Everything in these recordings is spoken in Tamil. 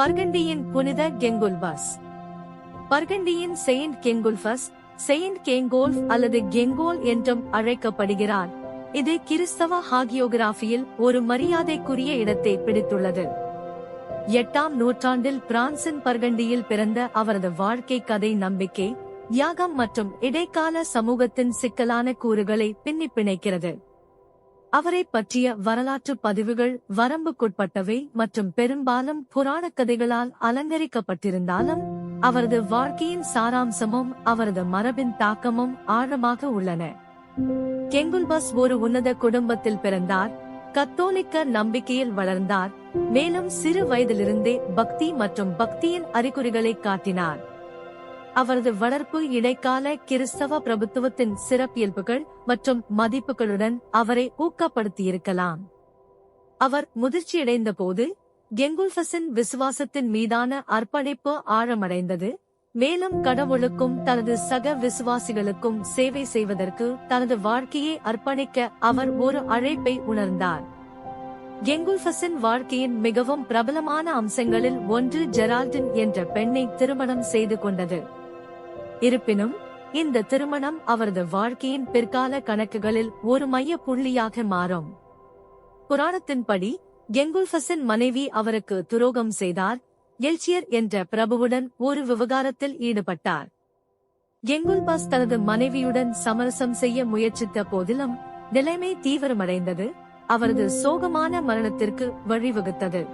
பர்கண்டியின் புனித கெங்குல்பாஸ் பர்கண்டியின் செயின்ட் கெங்குல்பஸ் செயின்ட் கெங்கோல் அல்லது கெங்கோல் என்றும் அழைக்கப்படுகிறார். இது கிறிஸ்தவ ஹாகியோகிராஃபியில் ஒரு மரியாதைக்குரிய இடத்தை பிடித்துள்ளது. எட்டாம் நூற்றாண்டில் பிரான்சின் பர்கண்டியில் பிறந்த அவரது வாழ்க்கை கதை நம்பிக்கை தியாகம் மற்றும் இடைக்கால சமூகத்தின் சிக்கலான கூறுகளை பின்னி பிணைக்கிறது. அவரை பற்றிய வரலாற்று பதிவுகள் வரம்புக்குட்பட்டவை மற்றும் பெரும்பாலும் புராணக் கதைகளால் அலங்கரிக்கப்பட்டிருந்தாலும் அவரது வாழ்க்கையின் சாராம்சமும் அவரது மரபின் தாக்கமும் ஆழமாக உள்ளன. கெங்குல்பஸ் ஒரு உன்னத குடும்பத்தில் பிறந்தார். கத்தோலிக்க நம்பிக்கையில் வளர்ந்தார். மேலும் சிறு வயதிலிருந்தே பக்தி மற்றும் பக்தியின் அறிகுறிகளை காட்டினார். அவரது வளர்ப்பு இடைக்கால கிறிஸ்தவ பிரபுத்துவத்தின் சிறப்பியல்புகள் மற்றும் மதிப்புகளுடன் அவரை ஊக்கப்படுத்தியிருக்கலாம். அவர் முதிர்ச்சியடைந்த போது கெங்குல்ஃபஸின் விசுவாசத்தின் மீதான அர்ப்பணிப்பு ஆழமடைந்தது. மேலும் கடவுளுக்கும் தனது சக விசுவாசிகளுக்கும் சேவை செய்வதற்கு தனது வாழ்க்கையை அர்ப்பணிக்க அவர் ஒரு அழைப்பை உணர்ந்தார். கெங்குல்ஃபஸின் வாழ்க்கையின் மிகவும் பிரபலமான அம்சங்களில் ஒன்று ஜெரால்டின் என்ற பெண்ணை திருமணம் செய்து கொண்டது. இருப்பினும் இந்த திருமணம் அவரது வாழ்க்கையின் பிற்கால கணக்குகளில் ஒரு மைய புள்ளியாக மாறும். புராணத்தின்படி கெங்குல்ஃபஸின் மனைவி அவருக்கு துரோகம் செய்தார். எல்ச்சியர் என்ற பிரபுவுடன் ஒரு விவகாரத்தில் ஈடுபட்டார். கெங்குல்பாஸ் தனது மனைவியுடன் சமரசம் செய்ய முயற்சித்த போதிலும் நிலைமை தீவிரமடைந்தது. அவரது சோகமான மரணத்திற்கு வழிவகுத்தது.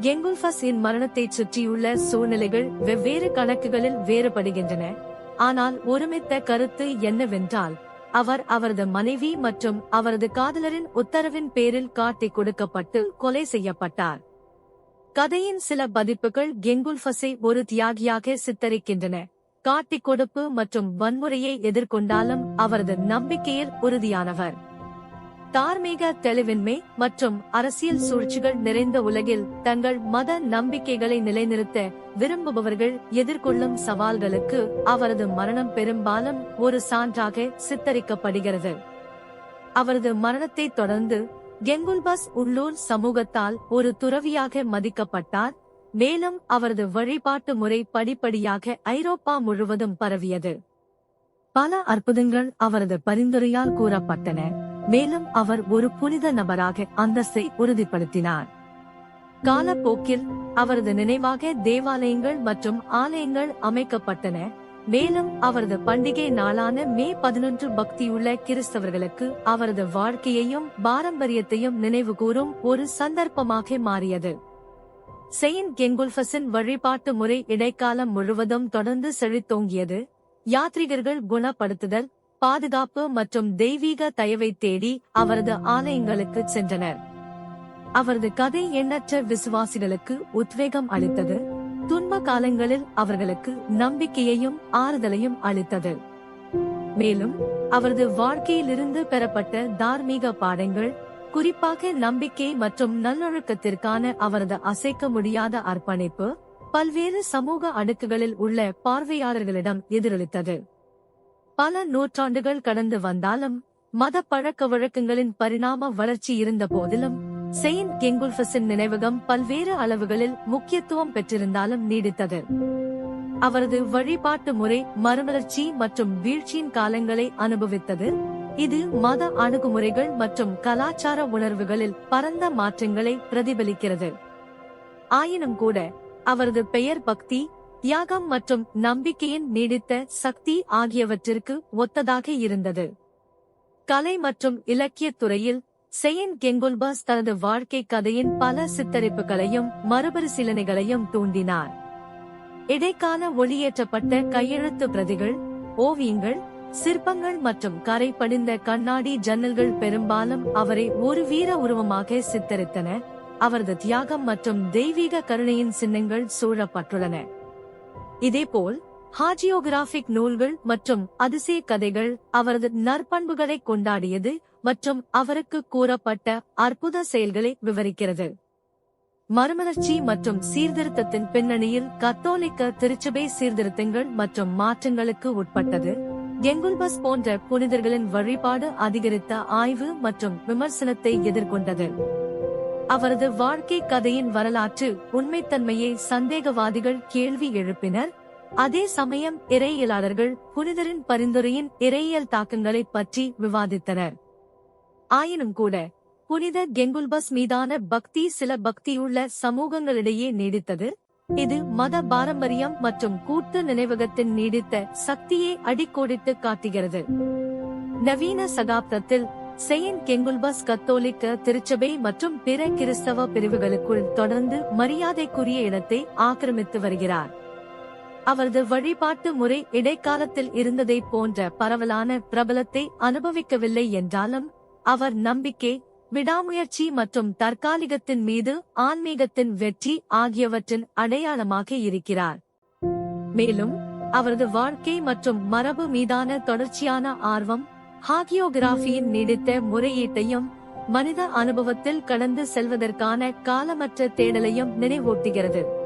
கெங்குல்பஸ் இன் மரணத்தைச் சுற்றியுள்ள சூழ்நிலைகள் வெவ்வேறு கணக்குகளில் வேறுபடுகின்றன. ஆனால் ஒருமித்த கருத்து என்னவென்றால் அவர் அவரது மனைவி மற்றும் அவரது காதலரின் உத்தரவின் பேரில் காட்டிக் கொடுக்கப்பட்டு கொலை செய்யப்பட்டார். கதையின் சில பதிப்புகள் கெங்குல்ஃபஸை ஒரு தியாகியாக சித்தரிக்கின்றன. காட்டிக் கொடுப்பு மற்றும் வன்முறையை எதிர்கொண்டாலும் அவரது நம்பிக்கையில் உறுதியானவர். தார்மீக தெளிவின்மை மற்றும் அரசியல் சூழ்ச்சிகள் நிறைந்த உலகில் தங்கள் மத நம்பிக்கைகளை நிலைநிறுத்த விரும்புபவர்கள் எதிர்கொள்ளும் சவால்களுக்கு அவரது மரணம் பெரும்பாலும் ஒரு சான்றாக சித்தரிக்கப்படுகிறது. அவரது மரணத்தைத் தொடர்ந்து கெங்குல்பஸ் உள்ளூர் சமூகத்தால் ஒரு துறவியாக மதிக்கப்பட்டார் மேலும் அவரது வழிபாட்டு முறை படிப்படியாக ஐரோப்பா முழுவதும் பரவியது. பல அற்புதங்கள் அவரது பரிந்துரையால் கூறப்பட்டன. மேலும் அவர் ஒரு புனித நபராக அந்தஸ்தை உறுதிப்படுத்தினார். காலப்போக்கில் அவரது நினைவாக தேவாலயங்கள் மற்றும் ஆலயங்கள் அமைக்கப்பட்டன. மேலும் அவரது பண்டிகை நாளான மே பதினொன்று பக்தியுள்ள கிறிஸ்தவர்களுக்கு அவரது வாழ்க்கையையும் பாரம்பரியத்தையும் நினைவுகூரும் ஒரு சந்தர்ப்பமாக மாறியது. செயின் கெங்குல்ஃபஸின் வழிபாட்டு முறை இடைக்காலம் முழுவதும் தொடர்ந்து செழித்தோங்கியது. யாத்ரிகர்கள் குணப்படுத்துதல் பாதுகாப்பு மற்றும் தெய்வீக தயவை தேடி அவரது ஆலயங்களுக்கு சென்றனர். அவரது கதை எண்ணற்ற விசுவாசிகளுக்கு உத்வேகம் அளித்தது. துன்ப காலங்களில் அவர்களுக்கு நம்பிக்கையையும் ஆறுதலையும் அளித்தது. மேலும் அவரது வாழ்க்கையிலிருந்து பெறப்பட்ட தார்மீக பாடங்கள் குறிப்பாக நம்பிக்கை மற்றும் நல்லொழுக்கத்திற்கான அவரது அசைக்க முடியாத அர்ப்பணிப்பு பல்வேறு சமூக அடுக்குகளில் உள்ள பார்வையாளர்களிடம் எதிரொலித்தது. பல நூற்றாண்டுகள் கடந்து வந்தாலும் மத பழக்க வழக்கங்களின் பரிணாம வளர்ச்சி இருந்த போதிலும் செயின்ட் கெங்குல்ஃபஸின் நினைவகம் பல்வேறு அளவுகளில் முக்கியத்துவம் பெற்றிருந்தாலும் நீடித்தது. அவரது வழிபாட்டு முறை மறுமலர்ச்சி மற்றும் வீழ்ச்சியின் காலங்களை அனுபவித்தது. இது மத அணுகுமுறைகள் மற்றும் கலாச்சார உணர்வுகளில் பரந்த மாற்றங்களை பிரதிபலிக்கிறது. ஆயினும் கூட அவரது பெயர் பக்தி தியாகம் மற்றும் நம்பிக்கையின் நீடித்த சக்தி ஆகியவற்றிற்கு ஒத்ததாக இருந்தது. கலை மற்றும் இலக்கியத் துறையில் செயின்ட் கெங்குல்பாஸ் தனது வாழ்க்கை கதையின் பல சித்தரிப்புகளையும் மறுபரிசீலனைகளையும் தூண்டினார். இடைக்கால ஒளியேற்றப்பட்ட கையெழுத்து பிரதிகள் ஓவியங்கள் சிற்பங்கள் மற்றும் கரை படிந்த கண்ணாடி ஜன்னல்கள் பெரும்பாலும் அவரை ஒரு வீர உருவமாக சித்தரித்தன. அவரது தியாகம் மற்றும் தெய்வீக கருணையின் சின்னங்கள் சூழப்பட்டுள்ளன. இதேபோல் ஹாஜியோகிராபிக் நூல்கள் மற்றும் அதிசய கதைகள் அவரது நற்பண்புகளை கொண்டாடியது மற்றும் அவருக்கு கூறப்பட்ட அற்புத செயல்களை விவரிக்கிறது. மறுமலர்ச்சி மற்றும் சீர்திருத்தத்தின் பின்னணியில் கத்தோலிக்க திருச்சபை சீர்திருத்தங்கள் மற்றும் மாற்றங்களுக்கு உட்பட்டது. கெங்குல்பஸ் போன்ற புனிதர்களின் வழிபாடு அதிகரித்த ஆய்வு மற்றும் விமர்சனத்தை எதிர்கொண்டது. அவரது வாழ்க்கை கதையின் வரலாற்று உண்மைத்தன்மையை சந்தேகவாதிகள் கேள்வி எழுப்பினர். அதே சமயம் இறையியலாளர்கள் புனிதரின் பரிந்துரையின் இறையியல் தாக்கங்களை பற்றி விவாதித்தனர். ஆயினும் கூட புனித கெங்குல்பஸ் மீதான பக்தி சில பக்தியுள்ள சமூகங்களிடையே நீடித்தது. இது மத பாரம்பரியம் மற்றும் கூட்டு நினைவகத்தின் நீடித்த சக்தியை அடிக்கோடிட்டு காட்டுகிறது. நவீன சகாப்தத்தில் செயின்ட் கெங்குல்பஸ் கத்தோலிக்க திருச்சபை மற்றும் பிற கிறிஸ்தவ பிரிவுகளுக்குள் தொடர்ந்து மரியாதைக்குரிய இடத்தை ஆக்கிரமித்து வருகிறார். அவரது வழிபாட்டு முறை இடைக்காலத்தில் இருந்ததை போன்ற பரவலான பிரபலத்தை அனுபவிக்கவில்லை என்றாலும் அவர் நம்பிக்கை விடாமுயற்சி மற்றும் தற்காலிகத்தின் மீது ஆன்மீகத்தின் வெற்றி ஆகியவற்றின் அடையாளமாக இருக்கிறார். மேலும் அவரது வாழ்க்கை மற்றும் மரபு மீதான தொடர்ச்சியான ஆர்வம் ஹாகியோகிராஃபியின் நீடித்த முறையீட்டையும் மனித அனுபவத்தில் கடந்து செல்வதற்கான காலமற்ற தேடலையும் நினைவூட்டுகிறது.